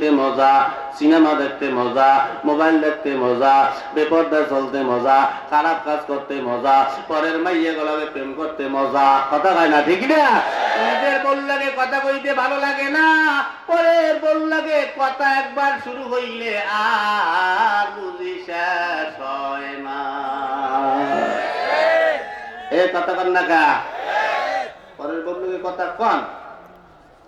দেখতে মজা, সিনেমা দেখতে মজা, মোবাইল দেখতে মজা, বেপর্দা চলতে মজা, খারাপ কাজ করতে মজা, পরের মাইয়ে গলাবে প্রেম করতে মজা। কথা হয় না, ঠিক না? নিজের বল লাগে, কথা কইতে ভালো লাগে না। পরের বল লাগে, কথা একবার শুরু হইলে আর বুঝি শেষ হয় না। এ কথা কন কা? পরের বল লাগে, কথা কন।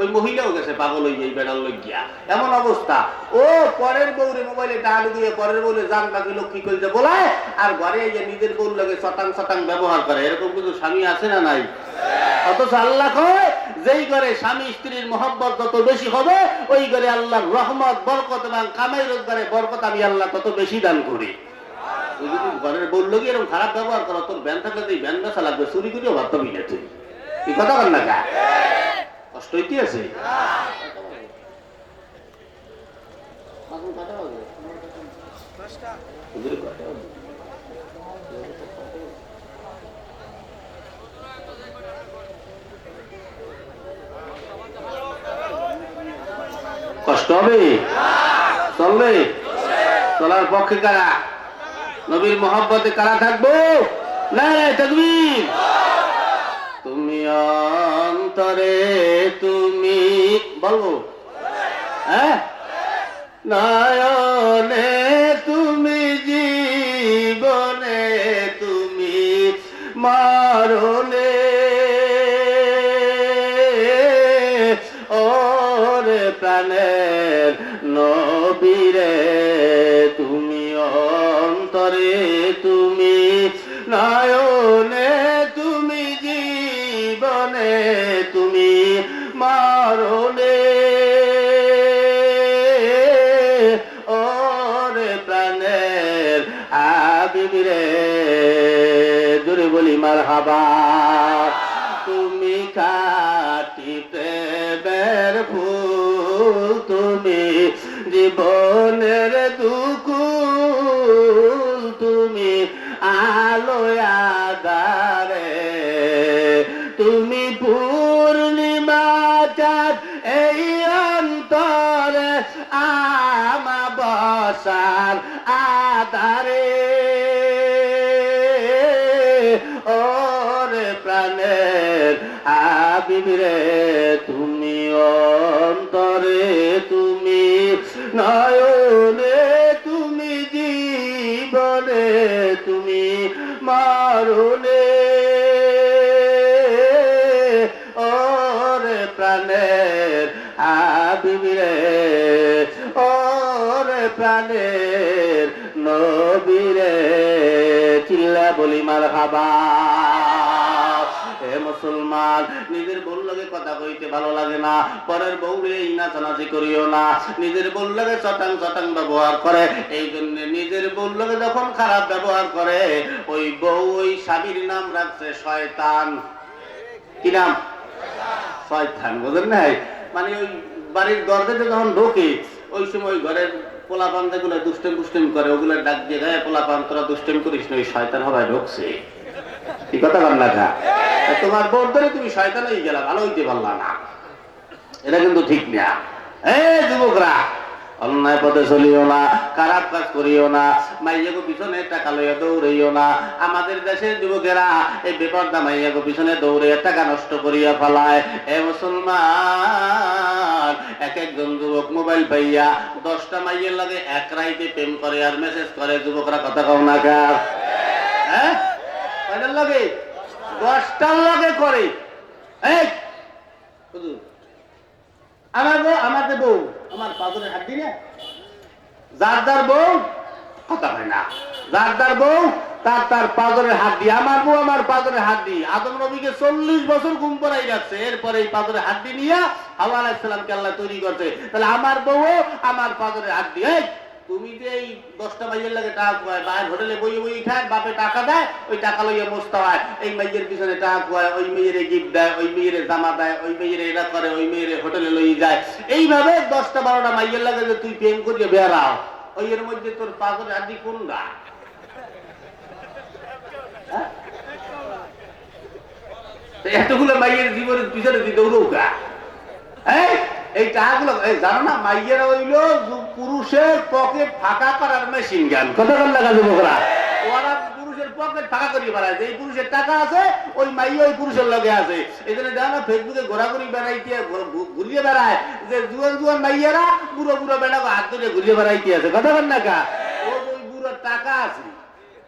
ওই মহিলাও গেছে, পাগল হয়ে এই বেড়াল লই গিয়া। এমন অবস্থা। ও পরের বউরে মোবাইলে ডাল দিয়ে পরের বউরে জান পাখি লক্ষ্মী কইতে বলায় আর ঘরে যে নিজের বউর লাগে শতাং শতাং ব্যবহার করে। এরকম কিন্তু স্বামী আছে না নাই? অথচ আল্লাহ কয়, যেই ঘরে স্বামী স্ত্রীর মহব্বত যত বেশি হবে, ওই ঘরে আল্লাহর রহমত, বরকত এবং কামাই রোজগারে বরকত আমি আল্লাহ তত বেশি দান করি। যদি ঘরের বউর লোক এরকম খারাপ ব্যবহার করো, তোর ব্যান থাকলে তুই ব্যান বেসা লাগবে, চুরি করেও পাবি তুই। কথা বল না কষ্ট? কষ্ট হবে? চলবে? চলার পক্ষে কারা? নবীর মহব্বতে কারা থাকব? না তুমি অন্তরে তুমি বলব? হ্যাঁ? নয়নে তুমি জীবনে তুমি মারলে প্রেমের ফুল তুমি জীবনের দুঃখ তুমি আলোয় আদারে তুমি পূর্ণিমা চাঁদ এই অন্তরে আমা বসার আদারে ওরে প্রাণের আবিরে তুমি অন্তরে তুমি, নয়নে তুমি জীবনে তুমি মারুনে ওরে প্রাণের আবিরে ওরে প্রাণের নবীরে চিল্লা বলি মার খাবা হে মুসলমান, নিজের বউ লাগে কথা কইতে ভালো লাগে না, পরের বউরে এই নাচানাচি করিও না। নিজের বউ লাগে চটাং চটাং ব্যবহার করে, এই জন্য নিজের বউ লাগে যখন খারাপ ব্যবহার করে, ওই বউ ওই স্বামীর নাম রাখছে শয়তান। কি নাম? শয়তান বুঝলেন নাই? মানে ওই বাড়ির দরজাতে যখন ঢোকে, ওই সময় ঘরের পোলা পান যেগুলো দুষ্টেম দুষ্টেম করে ওগুলো ডাক দিয়ে গায়ে পোলা পান তোরা দুষ্টেম করিস না, ওই শয়তান হবায় ঢুকছে। কি কথা বল না খা তোমার বোর ধরে তুমি শয়তান হয়ে গেলা, ভালো হইতে পারলা না। এটা কিন্তু ঠিক না। এ যুবকরা, অন্যায় পথে চলিও না, খারাপ কাজ করিও না, মাইয়াগো পিছনে টাকা লইয়া দৌড়াইও না। আমাদের দেশের যুবকেরা এই বেপরদা মাইয়াগো পিছনে দৌড়ে টাকা নষ্ট করিয়া ফেলায়। এ মুসলমান, এক একজন যুবক মোবাইল পাইয়া দশটা মাইয়ের লাগে এক রাইতে প্রেম করে আর মেসেজ করে, যুবকরা কথা কও না কার? হ্যাঁ? লাগে? দশটার লাগে করে। আমার বউ আমাদের বউ, আমার পাদরের হাত দিলে যার বউ, কথা হয় না। যার বউ, তার তার পাদরের হাত দিয়ে, আমার বউ, আমার পাদরের হাত দিয়ে। আদম নবীকে চল্লিশ বছর ঘুম পড়াই রাখছে এরপরে এই পাদরের হাত দিয়ে নিয়ে হাওয়া আলাইসালামকে আল্লাহ তৈরি করছে। তাহলে আমার বউ, আমার পাদরের হাত দিয়ে তুমি যে এই দশটা মাইয়ের লাগে টাকা খুয়ায় বাইরের হোটেলে বইয়ে বইয়ে খায়, বাপে টাকা দেয়, ওই টাকা লইয়া বসতে হয় এই মাইয়ের পিছনে টাকা খুয়ায়, ওই মেয়ের গিফট দেয়, ওই মেয়ের জামা দেয়, ওই মেয়ের এটা করে, ওই মেয়ের হোটেলে লইয়ে যায়। এইভাবে দশটা বারোটা মাইয়ের লাগে যে তুই প্রেম করিয়ে বেড়াও ওই এর মধ্যে তোর পাগল আদি কোনটা? হ্যাঁ? তো এতগুলো মাইয়ের জীবনের পিছনে দিতে দৌড়ৌকা হ্যাঁ এই টাকাগুলো এই জানো না মাইয়েরা হইল পুরুষের পকেট ফাঁকা করার মেশিন জ্ঞান কতক্ষণ লাগা যুবকরা ওরা? পুরুষের পকেট ফাঁকা করিয়ে বেড়ায় এই পুরুষের টাকা আছে ওই মাইয়া ওই পুরুষের লগে আছে। এই জন্য দেখো না ফেসবুকে ঘোরাঘুরি বেড়াইতে ঘুর- ঘুর- ঘুরিয়ে বেড়ায়। যে জুয়ান জুয়ান মাইয়েরা বুড়ো বুড়ো বেড়াবো হাত ধরে ঘুরিয়ে বেড়াইতে আছে। কতক্ষণ টাকা ও ওই বুড়োর টাকা আছে।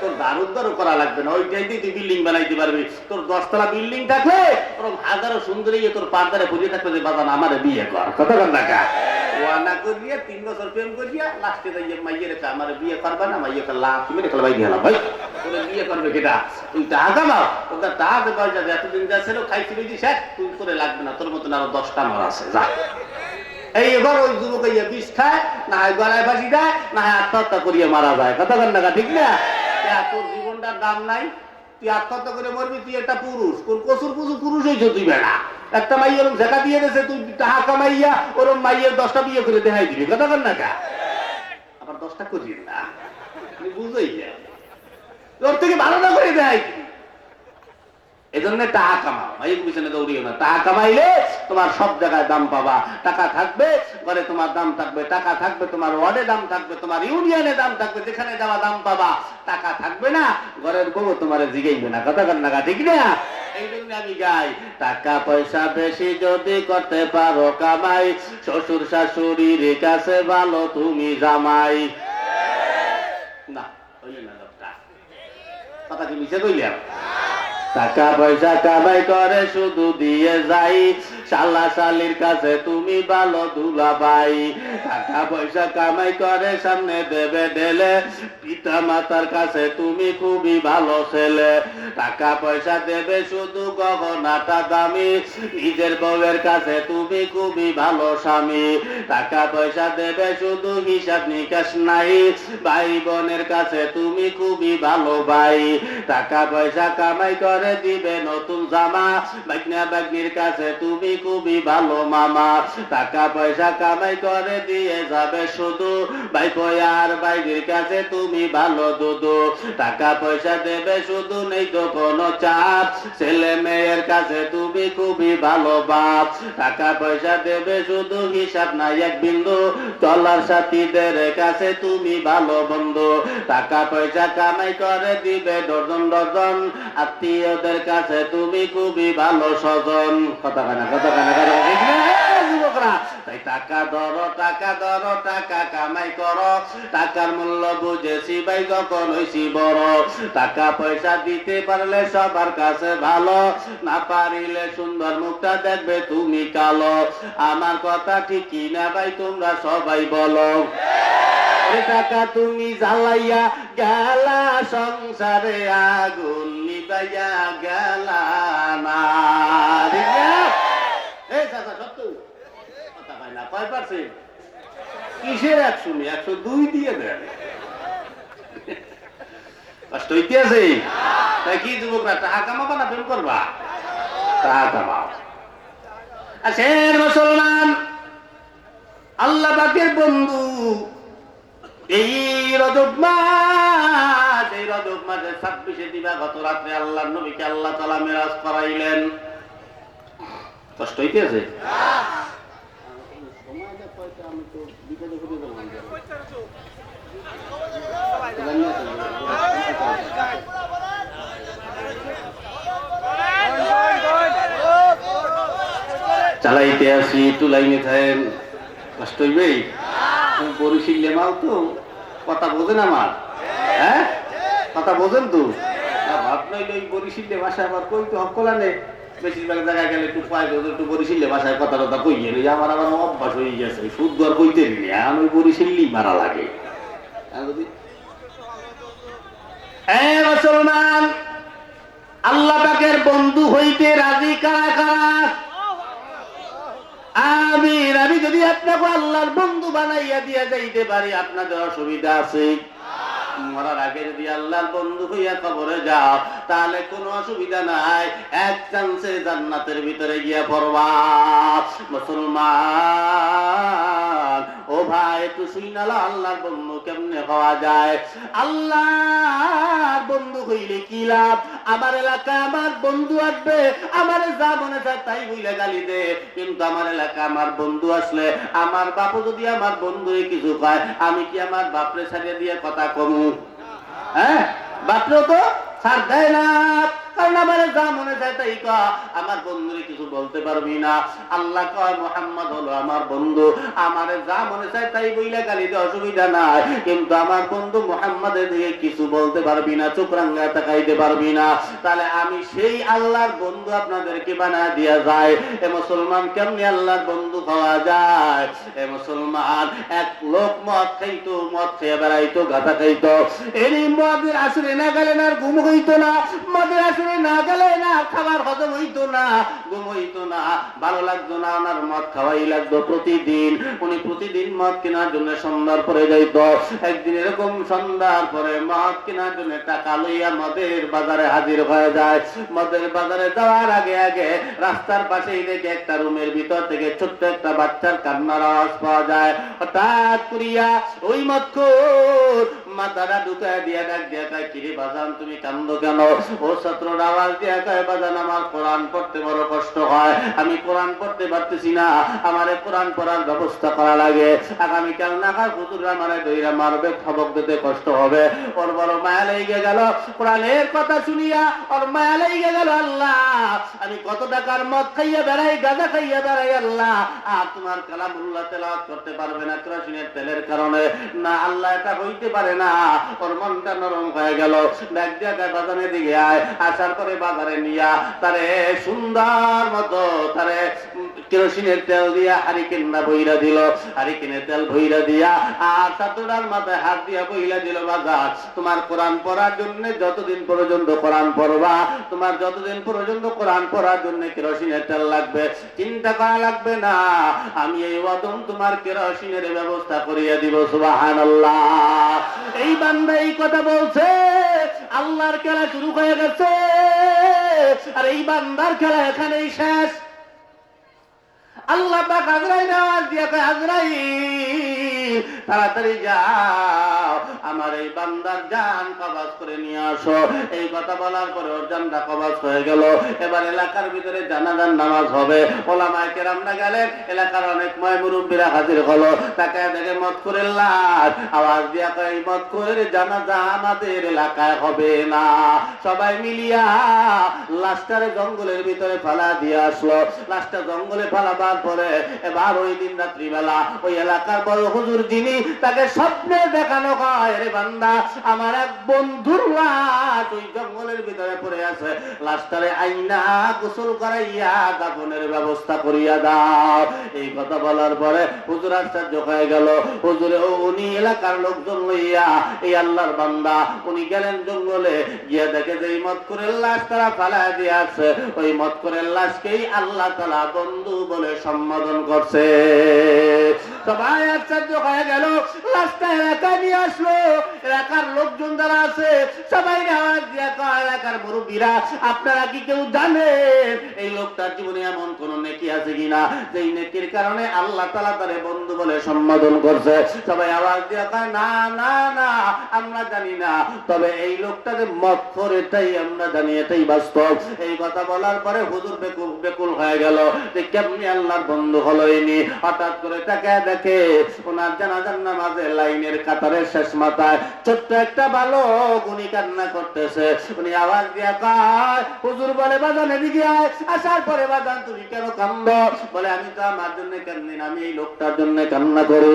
তোর দার উদ্ধারও করা লাগবে না, ওইটাই দিয়ে তুই বিল্ডিং বানাইতে পারবি। তোর দশতলা বিল্ডিং থাকলে ওরকম হাজারো সুন্দরী তোর পার্দারে পুজো থাকবে যে বাজান আমার বিয়ে কর। কত টাকা তোরে তোর তোর আরও দশটা আছে এবার ওই খায়, না হয় দেয়, না হয় আত্মহত্যা করিয়ে মারা যায়, কথা কন না ঠিক না? তোর করে কসুর পুরুষ হয়েছ তুই বেড়া। একটা মাই ওরম ঝেঁকা দিয়ে দেছে তুই টাকা কামাইয়া ওরম মাইয়ের দশটা বিয়ে করে দেখাই কথা কন না কা? আবার দশটা করিস তুমি ওর থেকে ভালো না করে দেখাই এজন্য টাকা কামাও। পিছনে দৌড়িও না। টাকা কামাইলে তোমার সব জায়গায় দাম পাবা। টাকা থাকবে, ঘরে তোমার দাম থাকবে, টাকা থাকবে, তোমার ওয়ার্ডে দাম থাকবে, তোমার ইউনিয়নে দাম থাকবে, যেখানে যাওয়া দাম পাবা। টাকা থাকবে না, ঘরের তোমার জিগাইবে না। কথা কন না ঠিক না? টাকা পয়সা বেশি যদি করতে পারো কামাই, শ্বশুর শাশুড়ির কাছে ভালো তুমি জামাই। না কথা কি মিশে কইলাম? টাকা পয়সা কামাই করে শুধু দিয়ে যাই। শালা শালির কাছে তুমি ভালো দুলা ভাই। টাকা পয়সা কামাই করে, সামনে দেবে ঢেলে। পিতা মাতার কাছে তুমি খুবই ভালো ছেলে। টাকা পয়সা দেবে শুধু গহনাটা দামি। নিজের বউয়ের কাছে তুমি খুবই ভালো স্বামী। টাকা পয়সা দেবে শুধু হিসাব নিকাশ নাই। ভাই বোনের কাছে তুমি খুবই ভালো ভাই। টাকা পয়সা কামাই করে দিবে নতুন জামা। বাগনা বাগনির কাছে তুমি খুবই ভালো মামা। টাকা পয়সা কামাই করে দিয়ে যাবে শুধু। ভাই আর বাইরের কাছে তুমি ভালো দুদু। টাকা পয়সা দেবে শুধু, নেই তো কোনো চাপ। ছেলে মেয়ের কাছে তুমি খুবই ভালো বাপ। টাকা পয়সা দেবে শুধু, হিসাব নাই এক বিন্দু। চলার সাথীদের কাছে তুমি ভালো বন্ধু। টাকা পয়সা কামাই করে দিবে ডজন ডজন। আত্মীয়দের কাছে তুমি খুবই ভালো স্বজন। কথা কানা কথা ঠিক টাকা ধরো টাকা ধরো টাকা কামাই করো টাকার মূল্য যখন হইছি বড় টাকা পয়সা দিতে পারলে সবার কাছে ভালো না পারিলে সুন্দর মুখটা দেখবে তুমি কালো আমার কথা ঠিকই না ভাই তোমরা সবাই বলো টাকা তুমি জ্বালাইয়া গেলা সংসারে আগুন নিবাইয়া গেলা না ঠিক না? এই চাচা সত্য কথা পাই না পারছেন কিসের একশো নেই? একশো দুই দিয়ে দেন। মুসলমান, আল্লাহ বন্ধু, এই রজব মাস, এই রজব মাসের ছাব্বিশে দিবা গত রাত্রে আল্লাহ নবীকে আল্লাহ তালা মেরাজ করাইলেন। কষ্ট হইতেছে? চালাইতে আসি, তুলাইনে থাকেন কষ্ট হইবে বরিশিল্লে মাল তো, কথা বোঝেন আমার। হ্যাঁ? কথা বোঝেন তো? আবার কই আমার আবার অভ্যাস হয়ে গেছে সুদ মারা লাগে। আর মুসলমান, আল্লাহ বন্ধু হইতে রাজি কারা কারা? আমি যদি আপনাকে আল্লাহর বন্ধু বানাইয়া দিয়া যাইতে পারি আপনাদের অসুবিধা আছে। মরার আগে যদি আল্লাহর বন্ধু হইয়া কবরে যাও, তাহলে কোনো অসুবিধা নাই। এক চান্সে জান্নাতের ভিতরে গিয়া পড়বা। মুসলমান, ও ভাই, একটু শুইনালা আল্লাহর বন্ধু কেমনে হওয়া যায়? আল্লাহর বন্ধু হইলে কি লাভ? আমার এলাকায় আমার বন্ধু আসবে, আমার যা মনে চায় তাই হইলে গালি দে। কিন্তু আমার এলাকা আমার বন্ধু আসলে, আমার বাপু যদি আমার বন্ধুরে কিছু পায় আমি কি আমার বাপরে ছাড়িয়ে দিয়ে কথা কমু? হ্যাঁ? বাপরেও তো ছাড় দেয় না। কারণ আমার যা মনে চায় তাই ক আমার বন্ধুরে কিছু বলতে পারবি না। আল্লাহ কয়, মোহাম্মদ হলো আমার বন্ধু। আমার যা মনে চায় তাই বইলে গালিতে অসুবিধা নাই। কিন্তু আমার বন্ধু মোহাম্মদের দিকে কিছু বলতে পারবি না, চোখ রাঙ্গা তাকাইতে পারবি না। তাহলে আমি সেই আল্লাহর বন্ধু আপনাদেরকে বানা দিয়া যায় এ মুসলমান কেমনি আল্লাহর বন্ধু পাওয়া যায়? এ মুসলমান এক লোক মদ খাইতো, মদ খেয়ে বেড়াইতো গাঁথা খাইতো। এই মদের আসরে না গেলে না আর ঘুম হইতো না। মদের আসরে না গেলে না, খাবার হজম হইতো না, ঘুম হইতো না। ভালো লাগতো না ওনার মদ খাওয়াই লাগতো প্রতিদিন। উনি প্রতিদিন মদ কেনার জন্য সন্ধ্যার পরে যাইতো। একদিন এরকম সন্ধ্যার পরে মদ কেনার জন্য টাকা লইয়া মদের বাজারে হাজির হয়ে যায়। মদের বাজারে যাওয়ার আগে আগে রাস্তার পাশেই দেখে একটা রুমের ভিতর থেকে ছোট্ট একটা বাচ্চার কান্নার আওয়াজ পাওয়া যায়। হঠাৎ করিয়া, ওই মৎকর আগামীকাল মারবে খবক দিতে কষ্ট হবে। ওর বড় মায়া লেগে গেল। কোরআনের কথা শুনিয়া ওর মায়া লেগে গেল আল্লাহ। আমি কত টাকার মদ খাইয়া বেড়াই, গাঁজা খাইয়া বেড়াই আল্লাহ। আর তোমার কালামুল্লাহ তেলাওয়াত করতে পারবে না কেরোসিনের তেলের কারণে। না, আল্লাহ এটা হইতে পারে না। ওর মনটা নরম হয়ে গেল। এক জায়গায় বাজারের দিকে আয়, আসার পরে বাজারে নিয়া, তারে সুন্দর মতো তারে কেরোসিনের তেল দিয়া হারিকেনটা বইরা দিল, হারিকেনের তেল বইরা দিয়া। আর ছাত্রটার মাথায় হাত দিয়া বইলা দিল বাজার তোমার কোরআন পড়ার জন্য যতদিন পর্যন্ত কোরআন পড়বা, তোমার যতদিন পর্যন্ত কোরআন পড়ার জন্য কেরোসিনের তেল লাগবে, চিন্তা করা লাগবে না। আমি এই ওয়াদন তোমার কেরোসিনের ব্যবস্থা করিয়া দিব সুবাহান এই বান্দা এই কথা বলছে, আল্লাহর খেলা শুরু হয়ে গেছে, আর এই বান্দার খেলা এখানেই শেষ। আল্লাহ পাক আজরাইল আওয়াজ দিয়া আজরাইল। তাড়াতাড়ি যাও আমার এই বান্দার জান কবাজ করে নিয়ে আসো। এই কথা বলার পরে ওর জানটা কবাজ হয়ে গেল। এবার এলাকার ভিতরে জানাজান নামাজ হবে। ওলামায় কেরামরা গেলেন, এলাকার অনেক ময় মুরব্বীরা হাজির হলো। তাকে দেখে মত করে আওয়াজ দিয়া কয়, এই মত করে জানাজা আমাদের এলাকায় হবে না। সবাই মিলিয়া লাশটারে জঙ্গলের ভিতরে ফেলা দিয়ে আসলো। লাশটা জঙ্গলে ফেলাবার পরে এবার ওই দিন রাত্রিবেলা ওই এলাকার বড় হুজুর যিনি তাকে স্বপ্নে দেখানো আমার এক বন্ধুর ওই জঙ্গলের ভিতরে পড়ে আছে। লাশটারে আইনা গোসল করাইয়া দাফনের ব্যবস্থা করিয়া দাও। এই কথা বলার পরে হুজুর আশ্চর্য হয়ে গেল। হুজুরে উনি এলাকার লোকজন লইয়া, এই আল্লাহর বান্দা, উনি গেলেন জঙ্গলে, গিয়ে দেখে যে এই মত করে লাশ তারা ফালায় দিয়ে ওই মত করে লাশকেই আল্লাহ তালা বন্ধু বলে সম্বোধন করছে। সবাই আশ্চর্য হয়ে গেল। লাশটা এলাকায় নিয়ে আসলো, এলাকার লোকজন যারা আছে, সবাই এলাকার মুরব্বীরা। আপনারা কি কেউ জানেন এই লোকটার জীবনে এমন কোন নেকি আছে কিনা? যেই নেকির কারণে আল্লাহ তালা তারে বন্ধু বলে সম্বোধন করছে। সবাই আওয়াজ দিয়ে কয়, না না না, আমরা জানি না। তবে এই লোকটা যে মত করে এটাই, আমরা জানি, এটাই বাস্তব। এই কথা বলার পরে হুজুর বেকুল বেকুল হয়ে গেল যে কেমনি আল্লাহর বন্ধু হলো ইনি। হঠাৎ করে তাকে দেখে ওনার জানাজার নামাজে লাইনের কাতারের শেষ মাথায় ছোট্ট একটা বালক উনি কান্না করতেছে। উনি আওয়াজ দিয়া কয়, হুজুর বলে, বাজান এদিকে আয়। আসার পরে, বাজান, তুমি কেন কান্দ? বলে, আমি তো আমার জন্য কান্দি না, আমি এই লোকটার জন্য কান্না করি।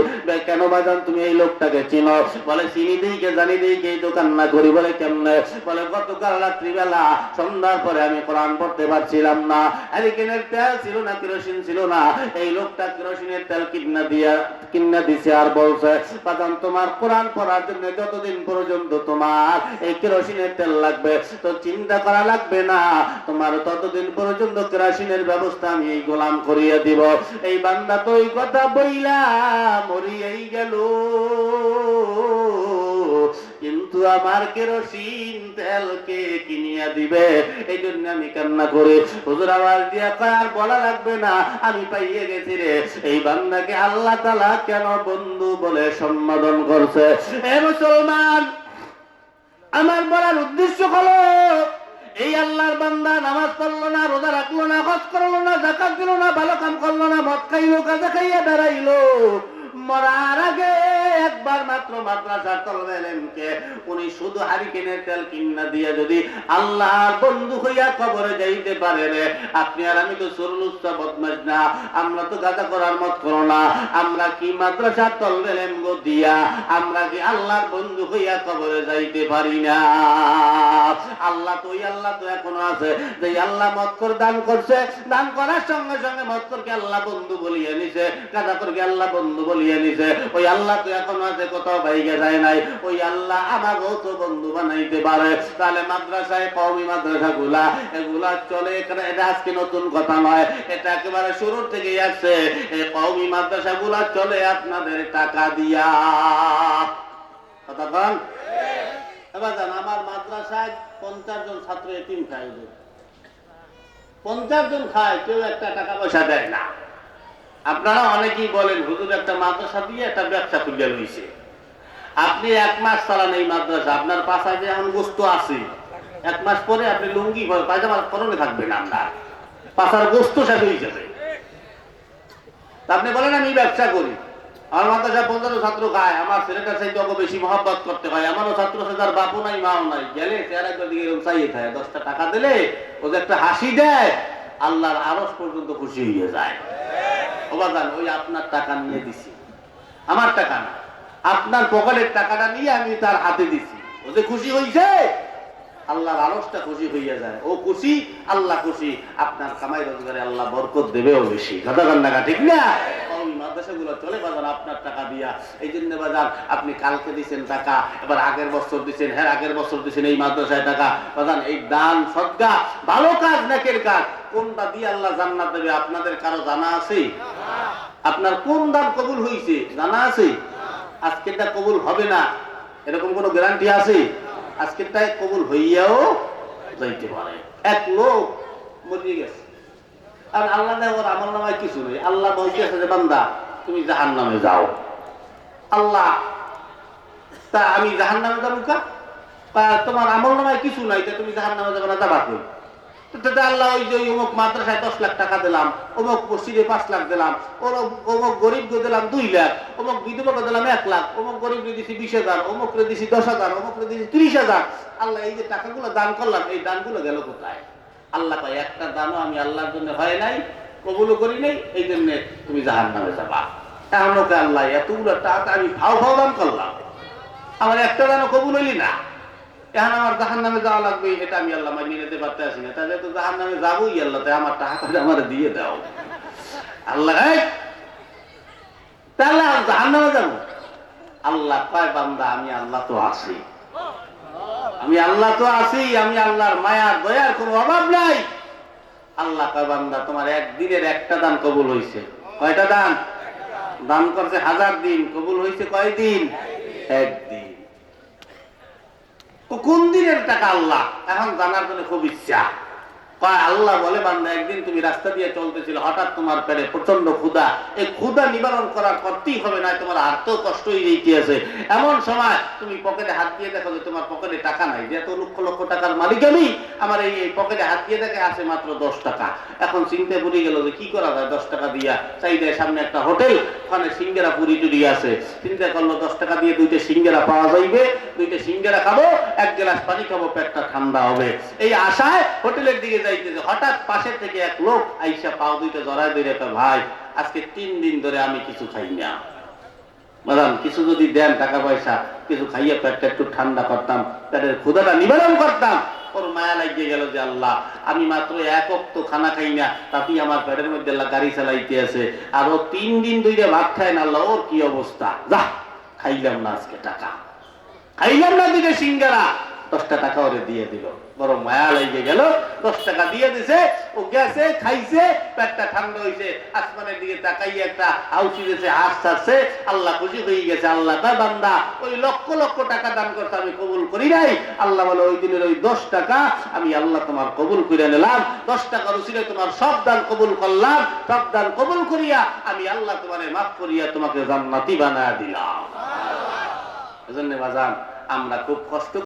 কেন বাজান, তুমি এই লোকটাকে চিনো? বলে, চিনি দিইকে জানি দিইকে এই তো কান্না করি। বলে, কেমনে? বলে, গতকাল রাত্রিবেলা সন্ধ্যার পরে আমি কোরআন পড়তে পারছিলাম না। হ্যারিকেনের তেল ছিল না, কেরোসিন ছিল না। এই লোকটা কেরোসিনের তেল কিনা দিয়া, কিনা দিছে আর বলছে, বাজান, তোমার কোরআন পড়ার জন্য যতদিন পর্যন্ত তোমার এই কেরোসিনের তেল লাগবে, তো চিন্তা করা লাগবে না। তোমার ততদিন পর্যন্ত কেরোসিনের ব্যবস্থা আমি এই গোলাম করিয়া দিব। এই বান্দা তো এই কথা বইলা মরিয়াই গেল। কিন্তু আমার কেরোসিন তেল কে কিনিয়া দিবে এই জন্য আমি কান্না করে, হুজুর আওয়াজ দিয়া আর বলা লাগবে না, আমি পাইয়ে গেছি রে। এই বান্দাকে আল্লাহ তালা কেন বন্ধু বলে সম্বোধন করছে? এ মুসলমান, আমার বলার উদ্দেশ্য হলো, এই আল্লাহর বান্দা নামাজ পড়ল না, রোজা রাখল না, হজ করল না জাকাত দিল না, ভালো কাম করল না, মদ খাইলো কাজে খাইয়া বেড়াইলো। মরার আগে একবার মাত্র মাদ্রাসার তলবে এলেমকে উনি শুধু হারিকেনের তেল কিন্না দিয়ে যদি আল্লাহর বন্ধু হইয়া কবরে যাইতে পারে রে। আপনি আর আমি তো সরলুস্তা বদমাস না, আমরা তো গাদা করার মত করো না। আমরা কি মাদ্রাসার তলবে এলেম গো দিয়া, আমরা কি আল্লাহর বন্ধু হইয়া কবরে যাইতে পারি না। আল্লাহ তো এখনও আছে। যে আল্লাহ মৎকর দান করছে, দান করার সঙ্গে সঙ্গে মৎকরকে আল্লাহ বন্ধু বলিয়ে নিছে গাদা করকে আল্লাহ বন্ধু বলিয়ে নিছে। ওই আল্লাহ তো এখনও আছে, কোথাও বাইকে যায় নাই। ওই আল্লাহ আমাকেও তো বন্ধু বানাইতে পারে। তাহলে মাদ্রাসায় কওমি মাদ্রাসা গুলা এগুলা চলে এখানে, এটা আজকে নতুন কথা নয়, এটা একেবারে শুরুর থেকেই আসছে। এই কওমি মাদ্রাসা গুলা চলে আপনাদের টাকা দিয়া। কথা কন? আমার মাদ্রাসায় পঞ্চাশ জন ছাত্র এতিম খায়। পঞ্চাশ জন খায়, কেউ একটা টাকা পয়সা দেয় না। আপনারা অনেকেই বলেন, হুজুর, একটা মাদ্রাসা দিয়ে একটা ব্যবসা খুলে রয়েছে আপনি এক মাস চালান এই মাদ্রাসা, আপনার পাশা যে এখন গোস্ত আছে। এক মাস পরে আপনি লুঙ্গি পায়জামা পরনে থাকবেন আপনার। পাশার গোস্ত শেষ হয়ে যাবে। আপনি বলেন, আমি ব্যবসা করি। আমার আমার টাকা আপনার না। আপনার পকেটের টাকাটা নিয়ে আমি তার হাতে দিছি। ও যে খুশি হইছে, আল্লাহর আরসটা খুশি হইয়া যায়। ও খুশি, আল্লাহ খুশি। আপনার কামাই রোজগারে আল্লাহ বরকত দেবেও বেশি। কথা কান্নাকা ঠিক না? মাদ্রাসাগুলো চলে বাজার আপনার টাকা দিয়া। এই জন্য বাজার, আপনি কালকে দিছেন টাকা, এবার আগের বছর দিছেন হ্যাঁ আগের বছর দিছেন এই মাদ্রাসায় টাকা। বাজান এই দান সদ্গা ভালো কাজ, নাকের কাজ। কোনটা দিয়ে আল্লাহ জান্নাত দেবে, আপনাদের কারও জানা আছে? আপনার কোন দান কবুল হইছে? জানা আছে? আজকেরটা কবুল হবে না। এরকম কোনো গ্যারান্টি আছে? আজকেরটাই কবুল হইয়াও যাইতে পারে। এক লোক মরিয়ে গেছে। আর আল্লাহ দেওয়ার আমার নামায় কিছু নেই। আল্লাহ বলতেছে যে, বান্দা তুমি জাহান নামে যাও। আল্লাহ, তা আমি জাহান নামে যাব কা? তোমার আমল নামায় কিছু নাই, তা তুমি জাহান নামে যাবে না যাবা তাতে আল্লাহ ওই যে অমুক মাদ্রাসায় দশ লাখ টাকা দিলাম, অমুক মসজিদে পাঁচ লাখ দিলাম অমুক গরিবকে দিলাম দুই লাখ, অমুক বিধবাকে দিলাম এক লাখ, অমুক গরিবকে দিছি বিশ হাজার, অমুকরে দিছি দশ হাজার, অমুকরে দিছি ত্রিশ হাজার। আল্লাহ এই যে টাকাগুলো দান করলাম, এই দানগুলো গেল কোথায়? আল্লাহ কয়, একটা দানও আমি আল্লাহর জন্য হয় নাই কবুলও করি নাই, এই জন্য তুমি জাহান নামে যাবা আল্লাহ এতগুলো টাকা আমি ভাও ভাও দান করলাম। আমার একটা দানও কবুল হইলি না। এখন আমার জাহান নামে যাওয়া লাগবে, এটা আমি আল্লাহ নিতে পারতে আসি না। তাহলে তো জাহান নামে যাবোই আল্লাহ, তাই আমার টাকাটা আমার দিয়ে দাও। আল্লাহ তাহলে জাহান নামে আল্লাহ কয় বান্দা, আমি আল্লাহ তো আছি। আমি আল্লাহ তো আছি, আমি আল্লাহর মায়ার, দয়ার কোনো অভাব নাই। আল্লাহ বান্দা, তোমার একদিনের একটা দান কবুল হয়েছে কয়টা দান? দান করছে হাজার দিন, কবুল হয়েছে কয়দিন একদিন। কোন দিনের টাকা আল্লাহ? এখন জানার জন্য খুব ইচ্ছা। আল্লাহ বলে, বান্দা, একদিন তুমি রাস্তা দিয়ে চলতেছিল, হঠাৎ তোমার পেটে প্রচণ্ড ক্ষুধা। এই ক্ষুধা নিবারণ করা করতেই হবে না তোমার আর্থ কষ্ট হয়ে আছে। এমন সময় তুমি পকেটে হাত দিয়ে দেখো যে তোমার পকেটে টাকা নাই। যে এত লক্ষ লক্ষ টাকার মালিক আমি, আমার এই পকেটে হাত দিয়ে দেখে আছে মাত্র দশ টাকা। এখন চিন্তা পড়ে গেল যে কি করা যায় দশ টাকা দিয়া। চাইলে সামনে একটা হোটেল, ওখানে সিঙ্গেরা পুরি টুরি আছে। চিন্তা করল, দশ টাকা দিয়ে দুইটা সিঙ্গেরা পাওয়া যাইবে। দুইটা সিঙ্গেরা খাব, এক গ্লাস পানি খাব, পেটটা ঠান্ডা হবে। এই আশায় হোটেলের দিকে যাইতেছে হঠাৎ পাশে থেকে এক লোক আইসা পাও দুইটা জড়ায় ভাই, আজকে তিন দিন ধরে আমি কিছু খাই না। কিছু যদি দেন টাকা পয়সা, কিছু খাইয়ে পেটটা একটু ঠান্ডা করতাম, পেটের ক্ষুদাটা নিবারণ করতাম। ওর মায়া লাগিয়ে গেল যে আল্লাহ, আমি মাত্র এক অক্ত খানা খাই না, তাতেই আমার পেটের মধ্যে আল্লাহ গাড়ি চালাইতে আছে। আর ও তিন দিন দুইটা ভাত খায় না, আল্লাহ, ওর কি অবস্থা? যা খাইলাম না আজকে টাকা। খাইলাম না দিকে সিঙ্গারা। দশটা টাকা ওরে দিয়ে দিল। বড় মায়া লেগে গেল, দশ টাকা দিয়ে দিছে, ও গেছে, খাইছে, পেটটা ঠান্ডা হয়েছে আসমানের দিকে তাকাই একটা হাউসি দিয়েছে হাস ছাড়ছে, আল্লাহ খুশি হয়ে গেছে, আল্লাহ তাই বান্দা। ওই লক্ষ লক্ষ টাকা দান করতে আমি কবুল করি নাই। আল্লাহ বলে, ওই দিনের ওই দশ টাকা আমি আল্লাহ তোমার কবুল করে নিলাম। দশ টাকা রুচিলে তোমার সব দান কবুল করলাম। সব দান কবুল করিয়া আমি আল্লাহ তোমার মাফ করিয়া তোমাকে জান্নাতি বানায় দিলাম। এজন্য বাজান, আমরা খুব কষ্ট